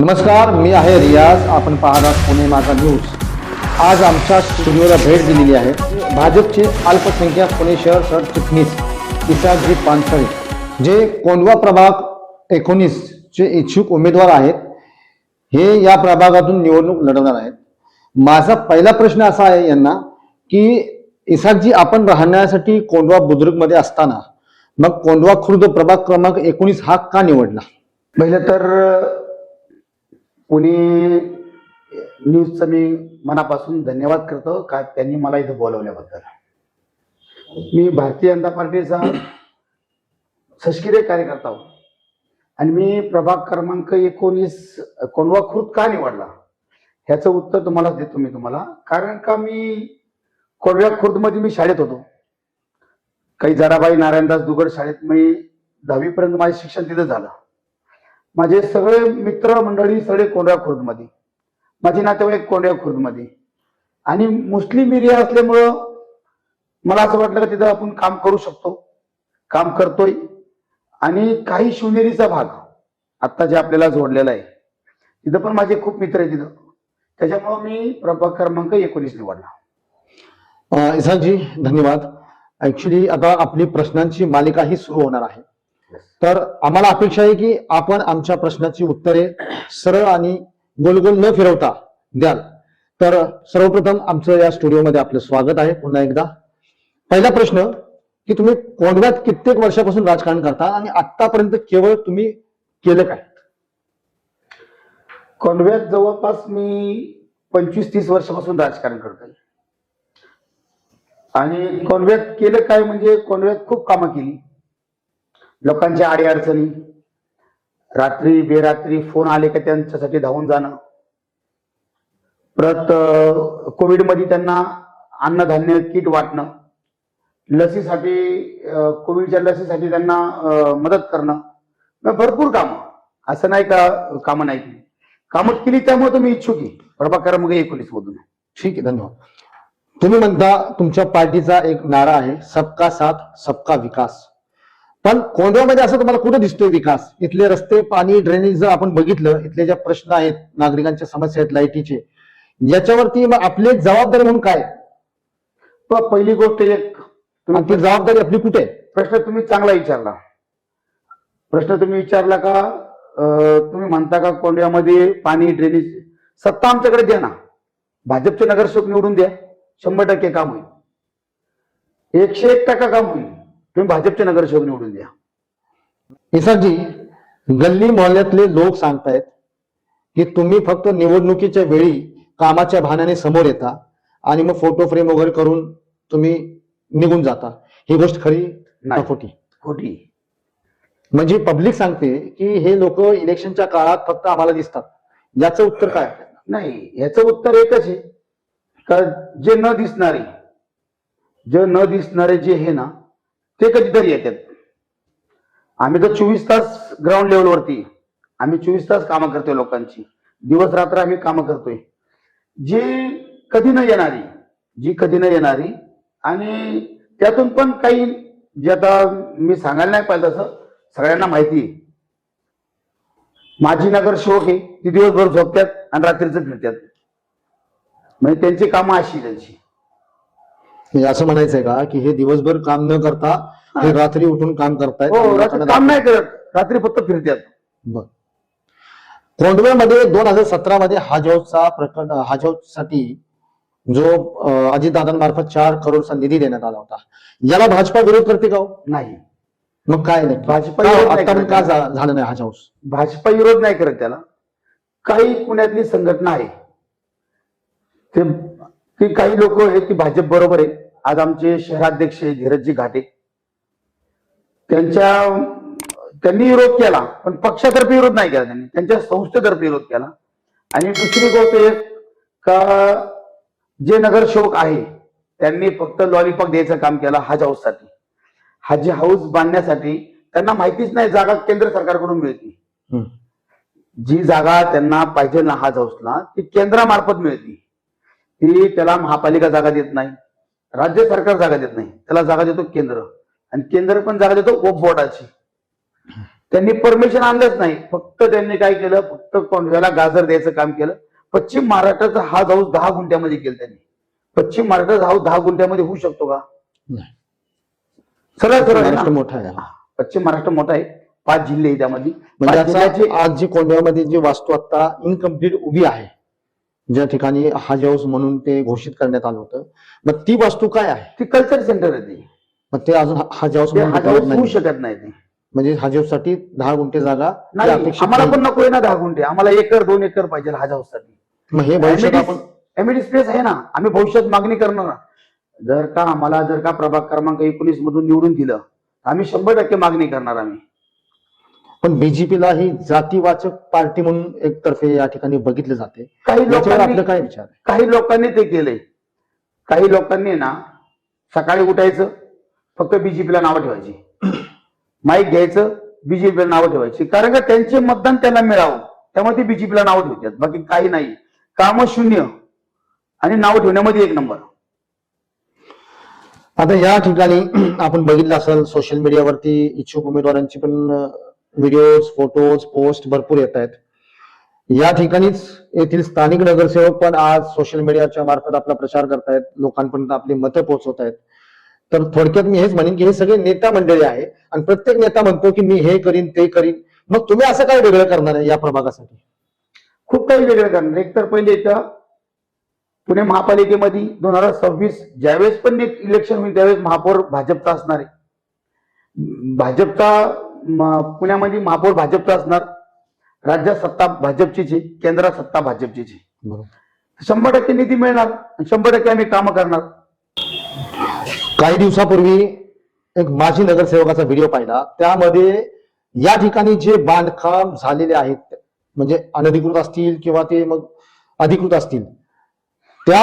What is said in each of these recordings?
नमस्कार मी आहे रियाज. आपण पाहतात पुणे माझा न्यूज आज आमच्या स्टुडिओला भेट दिलेली आहे. भाजपचे अल्पसंख्याक पुणे शहर सरचिटणीस इसाकजी पानसळे जे कोंडवा प्रभाग एकोणीसचे इच्छुक उमेदवार आहेत हे या प्रभागातून निवडणूक लढवणार आहेत. माझा पहिला प्रश्न असा आहे यांना की इसाकजी आपण राहण्यासाठी कोंडवा बुद्रुकमध्ये असताना मग कोंडवा खुर्द प्रभाग क्रमांक एकोणीस हा का निवडला? पहिलं तर पुणे न्यूजचं मी मनापासून धन्यवाद करतो का त्यांनी मला इथं बोलवल्याबद्दल. मी भारतीय जनता पार्टीचा सशकिरे कार्यकर्ता आहो आणि मी प्रभाग क्रमांक एकोणीस कोणवा खुर्द का निवडला? ह्याचं उत्तर तुम्हाला देतो मी तुम्हाला. कारण का मी कोंडव्या खुर्दमध्ये मी शाळेत होतो. काही जराबाई नारायणदास दुगड शाळेत मी दहावीपर्यंत माझे शिक्षण तिथं झालं. माझे सगळे मित्र मंडळी सगळे कोंढ्या खुर्दमध्ये. माझे नातेवाईक कोंढ्या खुर्दमध्ये. आणि मुस्लिम एरिया असल्यामुळं मला असं वाटलं का तिथं आपण काम करू शकतो. काम करतोय. आणि काही शिवनेरीचा भाग आत्ता जे आपल्याला जोडलेला आहे. तिथं पण माझे खूप मित्र आहे तिथं. त्याच्यामुळं मी प्रभाग क्रमांक एकोणीस निवडला. अ, धन्यवाद. ऍक्च्युली आता आपली प्रश्नांची मालिका ही सुरू होणार आहे. तर आम्हाला अपेक्षा आहे की आपण आमच्या प्रश्नाची उत्तरे सरळ आणि गोल गोल न फिरवता द्याल. तर सर्वप्रथम आमचं या स्टुडिओमध्ये आपलं स्वागत आहे. पुन्हा एकदा. पहिला प्रश्न की तुम्ही कोंडव्यात कित्येक वर्षापासून राजकारण करता आणि आतापर्यंत केवळ तुम्ही केलं काय? कोंडव्यात जवळपास मी पंचवीस तीस वर्षापासून राजकारण करतोय. आणि कोंडव्यात केलं काय म्हणजे कोंडव्यात खूप कामं केली. लोकांच्या अडीअडचणी रात्री बेरात्री फोन आले का त्यांच्यासाठी धावून जाणं. परत कोविडमध्ये त्यांना अन्नधान्य किट वाटणं. लसीसाठी कोविडच्या लसीसाठी त्यांना मदत करणं. भरपूर कामं. असं नाही का कामं नाही केली कामं केली त्यामुळे तुम्ही इच्छुक आहे. प्रभाग क्रमांक एकोणीस मधून. ठीक आहे धन्यवाद. तुम्ही म्हणता तुमच्या पार्टीचा एक नारा आहे सबका साथ सबका विकास. पण कोंडव्यामध्ये असं तुम्हाला कुठं दिसतोय विकास? इथले रस्ते पाणी ड्रेनेज जर आपण बघितलं इथले ज्या प्रश्न आहेत नागरिकांच्या समस्या आहेत लाईटीचे याच्यावरती मग आपली जबाबदारी म्हणून काय? पहिली गोष्ट एक ती जबाबदारी आपली कुठे? आहे प्रश्न तुम्ही चांगला विचारला. प्रश्न तुम्ही विचारला का? तुम्ही म्हणता का कोंड्यामध्ये पाणी ड्रेनेज सत्ता आमच्याकडे द्या ना. भाजपचे नगरसेवक निवडून द्या. शंभर टक्के काम होईल. एकशे एक टक्का काम होईल. तुम्ही भाजपचे नगरसेवक निवडून द्या. इसाजी गल्ली मोहल्ल्यातले लोक सांगतायत की तुम्ही फक्त निवडणुकीच्या वेळी कामाच्या भानाने समोर येता आणि मग फोटो फ्रेम वगैरे करून तुम्ही निघून जाता. ही गोष्ट खरी नाही. खोटी? खोटी. म्हणजे पब्लिक सांगते की हे लोक इलेक्शनच्या काळात फक्त आम्हाला दिसतात. याचं उत्तर काय? नाही याचं उत्तर एकच आहे. का जे न दिसणारे जे न दिसणारे जे हे ना ते कधीतरी येतात. आम्ही तर चोवीस तास ग्राउंड लेवलवरती आम्ही चोवीस तास कामं करतोय लोकांची. दिवस रात्र आम्ही कामं करतोय. जी कधी न येणारी जी कधी न येणारी आणि त्यातून पण काही जे आता मी सांगायला नाही पाहिजे तसं सगळ्यांना माहिती आहे. माझी शोक आहे ती दिवसभर झोपतात आणि रात्रीचं फिरतात. म्हणजे त्यांची कामं अशी त्यांची. हे असं म्हणायचंय का की हे दिवसभर काम न करता हे. रात्री उठून काम करतायत? हो रात्री काम नाही करत. रात्री फक्त फिरतात बर. कोंडव्यामध्ये दोन हजार सतरा मध्ये हज हाऊसचा प्रकरण हज हाऊससाठी जो अं, अजितदादांमार्फत चार करोडचा निधी देण्यात आला होता. याला भाजपा विरोध करते का हो? नाही. मग काय नाही. भाजपा विरोध नाही आता करत. का झा- झालं नाही हज हाऊस भाजपा विरोध नाही करत त्याला. काही पुण्यातली संघटना आहे. ते ती काही लोक आहेत ती भाजप बरोबर आहे आज आमचे शहराध्यक्ष आहे धीरजजी घाटे. त्यांच्या त्यांनी विरोध केला पण पक्षातर्फे विरोध नाही केला त्यांनी. त्यांच्या संस्थेतर्फे विरोध केला. आणि दुसरी गोष्ट एक का जे नगरसेवक आहे त्यांनी फक्त लॉलीपॉप द्यायचं काम केलं हज हाऊससाठी हज हाऊस बांधण्यासाठी त्यांना माहितीच नाही जागा केंद्र सरकारकडून मिळते. जी जागा त्यांना पाहिजे ना हज हाऊसला ती केंद्रामार्फत मिळते. ती त्याला महापालिका जागा देत नाही. राज्य सरकार जागा देत नाही. त्याला जागा देतो केंद्र. आणि केंद्र पण जागा देतो वक्फ बोर्डाची. त्यांनी परमिशन आणलंच नाही. फक्त त्यांनी काय केलं? फक्त कोंढव्याला गाजर द्यायचं काम केलं. पश्चिम महाराष्ट्राचा हा जाऊस दहा गुंठ्यामध्ये केलं त्यांनी. पश्चिम महाराष्ट्राचा हाऊस दहा गुंठ्यामध्ये होऊ शकतो का. सरळ सरळ मोठा आहे. पश्चिम महाराष्ट्र मोठा आहे. पाच जिल्हे त्यामध्ये म्हणजे आज जी कोंढव्यामध्ये जी वास्तू आता इनकम्प्लीट उभी आहे ज्या ठिकाणी हज हाऊस म्हणून ते घोषित करण्यात आलं होतं. मग ती वास्तू काय आहे? ती कल्चर सेंटर आहे ती. मग ते अजून हज हाऊस ते म्हणून हा होऊ नाही. शकत नाही ते. म्हणजे हज हाऊससाठी दहा गुंठे जागा नाही अपेक्षित आम्हाला. पण नको आहे ना दहा गुंठे. आम्हाला एकर दोन एकर पाहिजे हा जाऊससाठी मग हे भविष्यात आपण स्पेस आहे ना. आम्ही भविष्यात मागणी करणार. ना जर का आम्हाला जर का प्रभाग क्रमांक एकोणीस मधून निवडून दिलं आम्ही शंभर टक्के मागणी करणार आम्ही. पण बीजेपीला ही जातीवाचक पार्टी म्हणून एकतर्फे या ठिकाणी बघितले जाते. काही याच्यावर लोकांनी आपलं काय विचार आहे? काही लोकांनी ते केलंय. काही लोकांनी ना सकाळी उठायचं फक्त बीजेपीला नावं ठेवायची. माईक घ्यायचं बीजेपीला नावं ठेवायची. कारण का त्यांचे मतदान त्यांना मिळावं. त्यामुळे ते बीजेपीला नावं ठेवतात. बाकी काही नाही. काम शून्य. आणि नावं ठेवण्यामध्ये एक नंबर. आता या ठिकाणी आपण बघितलं असेल सोशल मीडियावरती इच्छुक उमेदवारांची पण व्हिडिओज फोटोज पोस्ट भरपूर येत आहेत. या ठिकाणीच येथील स्थानिक नगरसेवक पण आज सोशल मीडियाच्या मार्फत आपला प्रचार करतायत. लोकांपर्यंत आपली मतं पोहोचवत आहेत तर थोडक्यात मी हेच म्हणेन की हे सगळे नेता मंडळी आहे आणि प्रत्येक नेता म्हणतो की मी हे करीन ते करीन. मग तुम्ही असं काय वेगळं करणार आहे या प्रभागासाठी? खूप काही वेगळं करणार एक तर पहिले इथं पुणे महापालिकेमध्ये दोन हजार सव्वीस ज्यावेळेस पण इलेक्शन होईल त्यावेळेस महापौर भाजपचा असणार आहे. भाजपचा पुण्यामध्ये महापौर भाजपचा असणार राज्यात सत्ता भाजपचीच आहे केंद्रात सत्ता भाजपचीच आहे शंभर टक्के निधी मिळणार शंभर टक्के आम्ही कामं करणार. काही दिवसापूर्वी एक माजी नगरसेवकाचा व्हिडिओ पाहिला. त्यामध्ये या ठिकाणी जे बांधकाम झालेले आहेत म्हणजे अनधिकृत असतील किंवा ते मग अधिकृत असतील त्या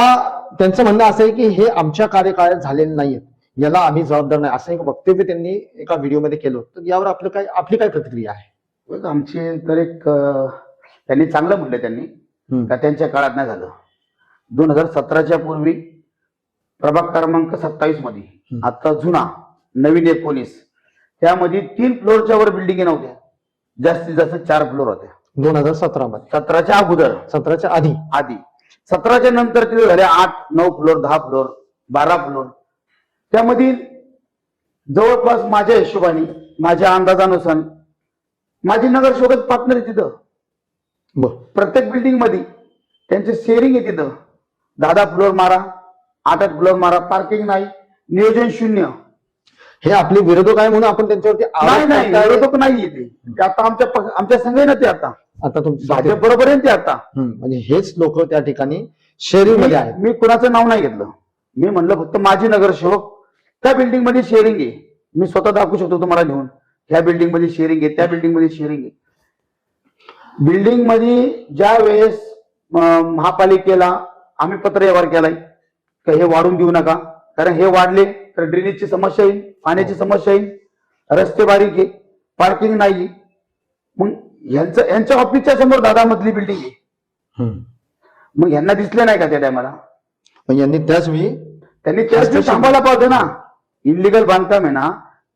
त्यांचं म्हणणं असं आहे की हे आमच्या कार्यकाळात झालेले नाहीत याला आम्ही जबाबदार नाही. असं एक वक्तव्य त्यांनी एका व्हिडिओमध्ये केलं होतं. तर यावर आपलं काय आपली काय प्रतिक्रिया आहे? आमची तर एक त्यांनी चांगलं म्हटलं त्यांनी. का त्यांच्या काळात नाही झालं. दोन हजार सतराच्या पूर्वी प्रभाग क्रमांक सत्तावीसमध्ये. आता जुना नवीन एकोणीस त्यामध्ये तीन फ्लोअरच्या वर बिल्डिंग नव्हत्या. जास्तीत जास्त चार फ्लोअर होत्या. दोन हजार सतरा मध्ये. सतराच्या अगोदर. सतराच्या आधी. आधी. सतराच्या नंतर तिथे झाले आठ नऊ फ्लोअर दहा फ्लोअर बारा फ्लोअर त्यामध्ये जवळपास माझ्या हिशोबाने माझ्या अंदाजानुसार माझी नगरसेवकच पार्टनर आहे तिथं. बर. प्रत्येक बिल्डिंगमध्ये त्यांचे शेअरिंग आहे तिथं. दहा फ्लोअर मारा आठ आठ फ्लोअर मारा पार्किंग नाही नियोजन शून्य. हे आपले विरोधक आहे म्हणून आपण त्यांच्यावरती नाही नाही. विरोधक नाहीये ते. आता आमच्या आमच्या संघ आहे ना ते आता. आता तुमचं भाजप बरोबर आहे ते आता. म्हणजे हेच लोक त्या ठिकाणी शेअरिंगमध्ये आहेत. मी कुणाचं नाव नाही घेतलं. मी म्हणलं फक्त माझी नगरसेवक त्या बिल्डिंगमध्ये शेअरिंग आहे. मी स्वतः दाखवू शकतो तुम्हाला घेऊन. ह्या बिल्डिंगमध्ये शेअरिंग आहे त्या बिल्डिंगमध्ये शेअरिंग आहे. बिल्डिंगमध्ये ज्या वेळेस महापालिकेला आम्ही पत्र व्यवहार केलाय का हे वाढून देऊ नका. कारण हे वाढले तर ड्रेनेजची समस्या येईल पाण्याची समस्या येईल रस्ते बारीक आहे पार्किंग नाही मग यांचं यांच्या ऑफिसच्या समोर दादा मधली बिल्डिंग आहे. मग यांना दिसले नाही का त्या टायमाला यांनी त्याच वेळी त्यांनी त्याच दिवशी थांबायला पाहिजे ना. इलिगल बांधकाम आहे ना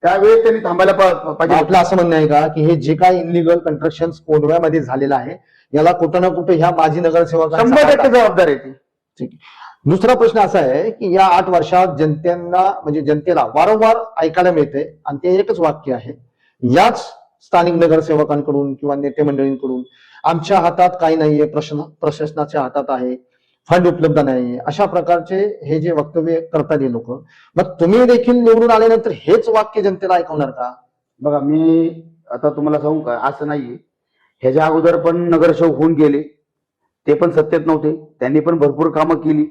त्यावेळेस त्यांनी थांबायला पा- पाहिजे आपलं असं म्हणणं आहे का की हे जे काही इनलिगल कन्स्ट्रक्शन कोंढव्यामध्ये झालेलं आहे याला कुठं ना कुठं ह्या माजी नगरसेवकांचा शंभर हात टक्के आहे. जबाबदार आहे ती ठीक आहे. दुसरा प्रश्न असा आहे की या आठ वर्षात जनतेला म्हणजे जनतेला वारंवार ऐकायला मिळते आणि ते एकच वाक्य आहे याच स्थानिक नगरसेवकांकडून किंवा नेते मंडळींकडून आमच्या हातात काही नाहीये प्रश्न प्रशासनाच्या हातात आहे फंड उपलब्ध नाहीये अशा प्रकारचे हे जे वक्तव्य करतात हे लोक. मग तुम्ही देखील निवडून आल्यानंतर हेच वाक्य जनतेला ऐकवणार का? बघा मी आता तुम्हाला सांगू का? असं नाहीये. ह्याच्या अगोदर पण नगरसेवक होऊन गेले. ते पण सत्तेत नव्हते. त्यांनी पण भरपूर कामं केली.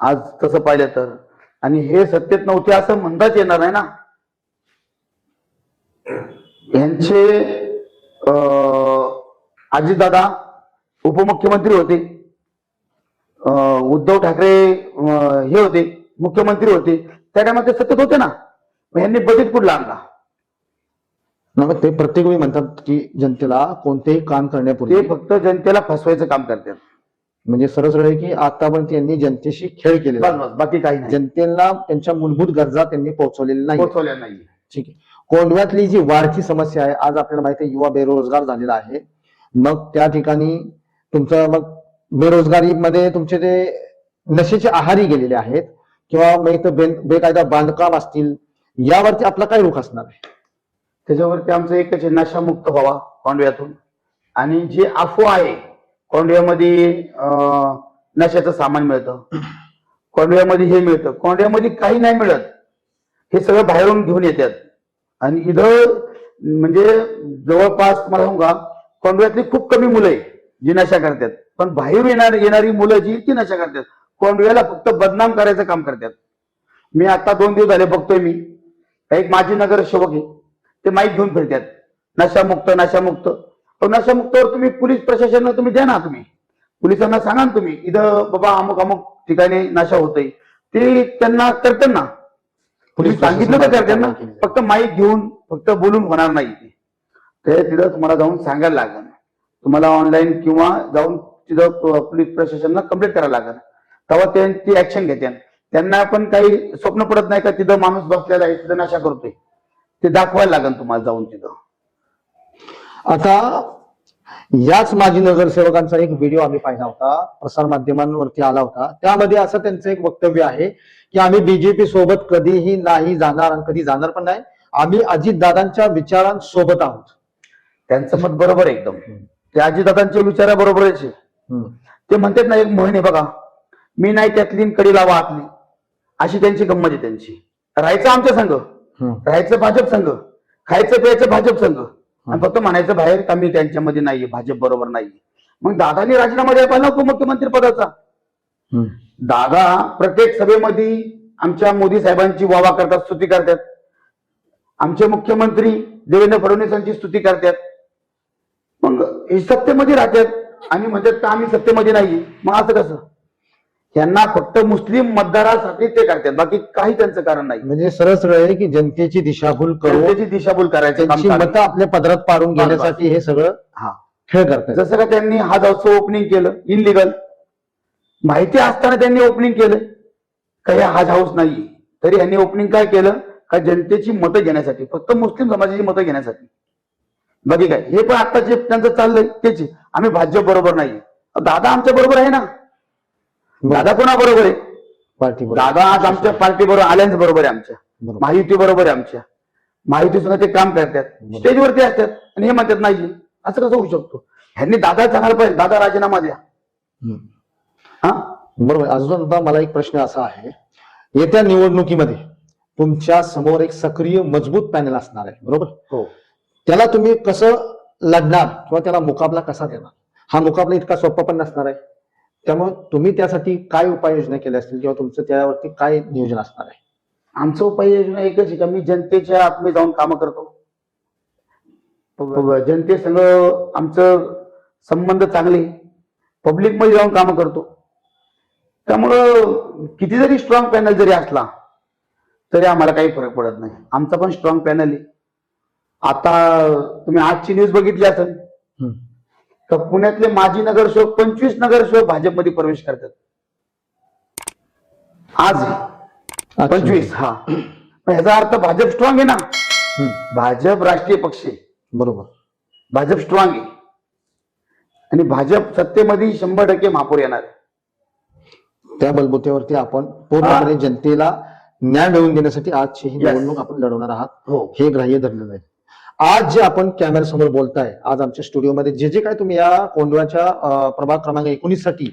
आज तसं पाहिलं तर. आणि हे सत्तेत नव्हते असं म्हणताच येणार आहे ना? यांचे अं, अजितदादा उपमुख्यमंत्री होते. उद्धव ठाकरे हे होते मुख्यमंत्री होते. त्या टायमात ते सत्तेत होते ना. यांनी बजेट कुठला आणला? मग ते प्रत्येक वेळी म्हणतात की जनतेला कोणतेही काम ते करण्यापूर्वी फक्त जनतेला फसवायचं काम करतात. म्हणजे सरळ सरळ की आतापर्यंत यांनी जनतेशी खेळ केलेला. बस बाकी काही नाही. जनतेला त्यांच्या मूलभूत गरजा त्यांनी पोहोचवलेल्या नाही पोहोचवल्या नाही ठीक आहे. कोंडव्यातली जी वाढती समस्या आहे आज आपल्याला माहिती आहे युवा बेरोजगार झालेला आहे. मग त्या ठिकाणी तुमचं मग बेरोजगारीमध्ये तुमचे ते नशेचे आहारी गेलेले आहेत किंवा मग बे- बेकायदा बांधकाम असतील यावरती आपला काय रुख असणार आहे? त्याच्यावरती आमचं एकच आहे नशामुक्त व्हावा कोंडव्यातून आणि जे अफवा आहे कोंडव्यामध्ये अं, नशाचं सामान मिळतं. कोंडव्यामध्ये हे मिळतं. कोंडव्यामध्ये काही नाही मिळत. हे सगळं बाहेरून घेऊन येतात. आणि इथं म्हणजे जवळपास मला सांगू का कोंडव्यातली खूप कमी मुलं आहे जी नशा करतात. पण बाहेर येणार येणारी मुलं जी ती नशा करतात. कोंडव्याला फक्त बदनाम करायचं काम करतात. मी आता दोन दिवस झाले बघतोय मी. एक माजी नगरसेवक आहे. ते माईक घेऊन फिरतात. नशामुक्त नशामुक्त. तो नशामुक्तवर तुम्ही पोलीस प्रशासनाला तुम्ही द्या ना तुम्ही. पोलिसांना सांगा ना तुम्ही. इथं बाबा अमुक अमुक ठिकाणी नशा होतोय. ते त्यांना करतात ना. पोलीस सांगितलं तर करतात ना. फक्त माईक घेऊन फक्त बोलून होणार नाही ते. ते तिथं तुम्हाला जाऊन सांगायला लागेल. तुम्हाला ऑनलाईन किंवा जाऊन तिथं पोलीस प्रशासनाला कंप्लेंट करायला लागेल. तेव्हा ते ती ऍक्शन घेते त्यांना पण काही स्वप्न पडत नाही का तिथं माणूस बसलेला आहे तिथं नशा करतोय. ते दाखवायला लागेल तुम्हाला जाऊन तिथं. आता याच माजी नगरसेवकांचा एक व्हिडिओ आम्ही पाहिला होता प्रसार माध्यमांवरती आला होता. त्यामध्ये असं त्यांचं एक वक्तव्य आहे की आम्ही बीजेपी सोबत कधीही नाही जाणार आणि कधी जाणार पण नाही. आम्ही अजितदादांच्या विचारांसोबत आहोत. त्यांचं मत बरोबर एकदम. ते आजीदादांच्या विचारा बरोबरच आहे. ते म्हणतात ना एक म्हण आहे बघा. मी नाही त्यातली कडी लावा आतली अशी त्यांची गंमत आहे त्यांची. राहायचं आमच्या संघ. राहायचं भाजप संघ. खायचं प्यायचं भाजप संघ. आणि फक्त म्हणायचं बाहेर का मी त्यांच्यामध्ये नाहीये भाजप बरोबर नाहीये. मग दादानी राजीनामा द्यायला पाहिजे ना उपमुख्यमंत्री पदाचा? दादा प्रत्येक सभेमध्ये आमच्या मोदी साहेबांची वावा करतात स्तुती करतात. आमचे मुख्यमंत्री देवेंद्र फडणवीसांची स्तुती करतात. मग हे सत्तेमध्ये राहतात. आणि म्हणतात का आम्ही सत्तेमध्ये नाही. मग असं कसं? यांना फक्त मुस्लिम मतदारासाठी ते करतात. बाकी काही त्यांचं कारण नाही. म्हणजे सरळ सरळ आहे की जनतेची दिशाभूल करून त्याची दिशाभूल करायचं त्यांची. मतं आपल्या पदरात पाडून बस, बस. घेण्यासाठी हे सगळं हा. खेळ करतात जसं का त्यांनी हा जाऊचं ओपनिंग केलं इनलिगल माहिती असताना त्यांनी ओपनिंग केलं. काही हाज हाऊस नाही तरी यांनी ओपनिंग काय केलं? का जनतेची मतं घेण्यासाठी फक्त मुस्लिम समाजाची मतं घेण्यासाठी. बाकी काय हे पण आता जे त्यांचं चाललंय तेच. आम्ही भाजप बरोबर नाही दादा आमच्या बरोबर आहे ना. दादा कोणा बरोबर आहे? पार्टी दादा आज आमच्या पार्टी बरोबर अलायन्स बरोबर आहे आमच्या. माहिती बरोबर आहे आमच्या. माहिती सुद्धा ते काम करतात. स्टेजवरती असतात आणि हे म्हणतात नाही असं कसं होऊ शकतो? ह्यांनी दादा सांगायला पाहिजे दादा राजीनामा द्या. हा? बरोबर. अजून सुद्धा मला एक प्रश्न असा आहे. येत्या निवडणुकीमध्ये तुमच्यासमोर एक सक्रिय मजबूत पॅनल असणार आहे. बरोबर? हो. त्याला तुम्ही कसं लढणार किंवा त्याला मुकाबला कसा देणार? हा मुकाबला इतका सोपा पण नसणार आहे. त्यामुळे तुम्ही त्यासाठी काय उपाययोजना केल्या असतील किंवा तुमचं त्यावरती काय नियोजन असणार आहे? आमचं उपाययोजना एकच आहे का? मी जनतेच्या आतमध्ये जाऊन कामं करतो. जनतेसंग आमचं संबंध चांगले पब्लिकमध्ये जाऊन कामं करतो. त्यामुळं किती जरी स्ट्रॉंग पॅनल जरी असला तरी आम्हाला काही फरक पडत नाही. आमचा पण स्ट्रॉंग पॅनल आहे. आता तुम्ही आजची न्यूज बघितली असेल. का पुण्यातले माजी नगरसेवक पंचवीस नगरसेवक भाजपमध्ये प्रवेश करतात. आज. पंचवीस हा. ह्याचा अर्थ भाजप स्ट्रॉंग आहे ना. भाजप राष्ट्रीय पक्ष आहे. बरोबर. भाजप स्ट्रॉंग आहे. आणि भाजप सत्तेमध्ये शंभर टक्के महापौर येणार. त्या बलबुत्यावरती आपण पूर्णपणे जनतेला न्याय मिळवून देण्यासाठी आजची ही. निवडणूक आपण लढवणार आहात. हो. हे ग्राह्य धरलेलं आहे. आज जे आपण कॅमेरा समोर बोलताय आज आमच्या स्टुडिओमध्ये जे जे काय तुम्ही या कोंडव्याच्या प्रभाग क्रमांक एकोणीससाठी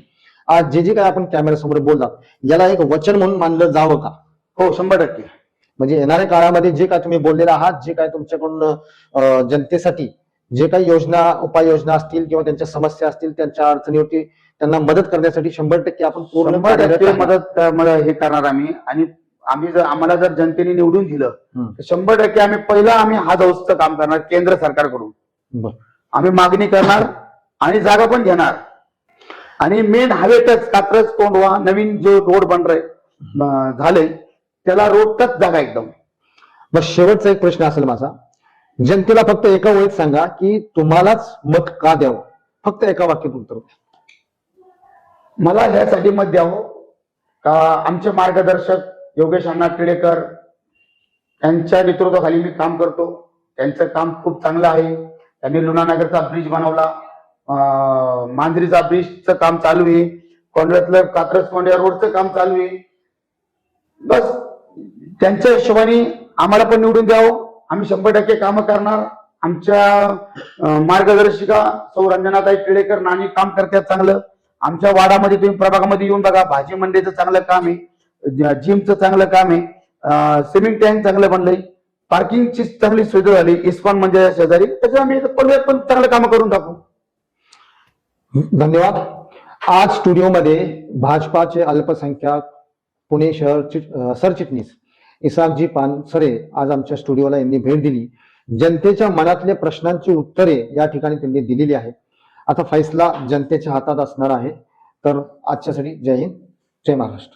आज जे जे काय आपण कॅमेरा समोर बोललात याला एक वचन म्हणून मानलं जावं का? हो शंभर टक्के. म्हणजे येणाऱ्या काळामध्ये जे काय तुम्ही बोललेले आहात जे काय तुमच्याकडून जनतेसाठी जे काही योजना उपाययोजना असतील किंवा त्यांच्या समस्या असतील त्यांच्या अडचणीवरती त्यांना मदत करण्यासाठी शंभर टक्के आपण पूर्ण. मदत हे करणार आम्ही. आणि आम्ही जर आम्हाला जर जनतेने निवडून दिलं. तर शंभर टक्के आम्ही पहिला आम्ही हा जाऊचं काम करणार केंद्र सरकारकडून. आम्ही मागणी करणार आणि जागा पण घेणार आणि मेन हवेतच कात्रज कोंडवा नवीन जो रोड बनलाय अं, झालंय त्याला रोडच जागा एकदम बस शेवटचा एक प्रश्न असेल माझा जनतेला फक्त एका वेळेत सांगा की तुम्हालाच मत का द्यावं फक्त एका वाक्यात उत्तर. मला ह्यासाठी मत द्यावं का आमचे मार्गदर्शक योगेश अण्णा टिळेकर त्यांच्या नेतृत्वाखाली मी काम करतो. त्यांचं काम खूप चांगलं आहे. त्यांनी लुणानगरचा ब्रिज बनवला. मांजरीचा ब्रिजचं काम चालू आहे. कोंडव्यातलं कात्रज कोंड्या रोडचं काम चालू आहे. बस त्यांच्या हिशोबाने आम्हाला पण निवडून द्यावं. आम्ही शंभर टक्के कामं करणार. आमच्या मार्गदर्शिका सौ रंजनाताई टिळेकर नाणी काम करतात चांगलं. आमच्या वाडामध्ये तुम्ही प्रभागामध्ये येऊन बघा. भाजी मंडईचं चांगलं काम आहे. जिमचं चांगलं काम आहे स्विमिंग टँक चांगलं बनलंय पार्किंगची चांगली सुविधा झाली इस्कॉन म्हणजे शेजारी त्याच्या आम्ही पण चांगलं काम करून टाकू. धन्यवाद. आज स्टुडिओमध्ये भाजपाचे अल्पसंख्याक पुणे शहर चिट- सरचिटणीस इसाकजी पानसरे आज आमच्या स्टुडिओला यांनी भेट दिली. जनतेच्या मनातल्या प्रश्नांची उत्तरे या ठिकाणी त्यांनी दिलेली आहे आता फैसला जनतेच्या हातात असणार आहे. तर आजच्यासाठी जय हिंद जय महाराष्ट्र.